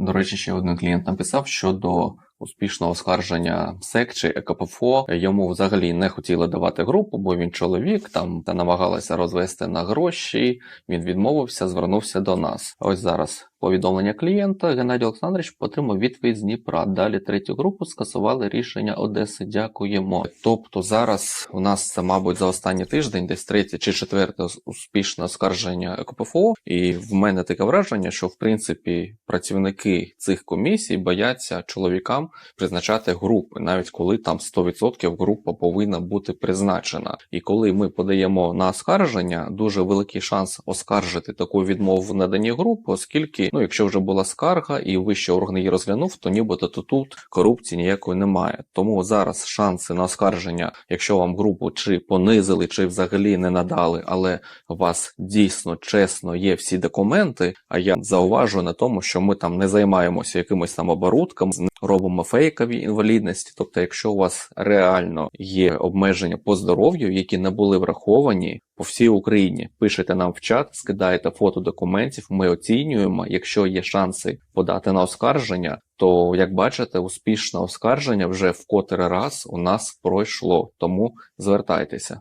До речі, ще один клієнт написав щодо успішного оскарження СЕК чи ЕКПФО. Йому взагалі не хотіли давати групу, бо він чоловік там та намагалися розвести на гроші. Він відмовився, звернувся до нас. Ось зараз повідомлення клієнта. Геннадій Олександрович отримав відповідь з Дніпра. Далі третю групу скасували рішення Одеси. Дякуємо. Тобто зараз у нас це, мабуть, за останній тиждень, десь третє чи четверте успішне оскарження ЕКПФО. І в мене таке враження, що в принципі працівники цих комісій бояться чоловікам призначати групи, навіть коли там 100% група повинна бути призначена. І коли ми подаємо на оскарження, дуже великий шанс оскаржити таку відмову в наданні групи, оскільки, ну, якщо вже була скарга і вищий орган її розглянув, то нібито то тут корупції ніякої немає. Тому зараз шанси на оскарження, якщо вам групу чи понизили, чи взагалі не надали, але у вас дійсно чесно є всі документи. А я зауважу на тому, що ми там не займаємося якимось там оборудком, робимо фейкові інвалідності. Тобто, якщо у вас реально є обмеження по здоров'ю, які не були враховані по всій Україні, пишете нам в чат, скидаєте фото документів, ми оцінюємо. Якщо є шанси подати на оскарження, то як бачите, успішне оскарження вже в котрий раз у нас пройшло. Тому звертайтеся.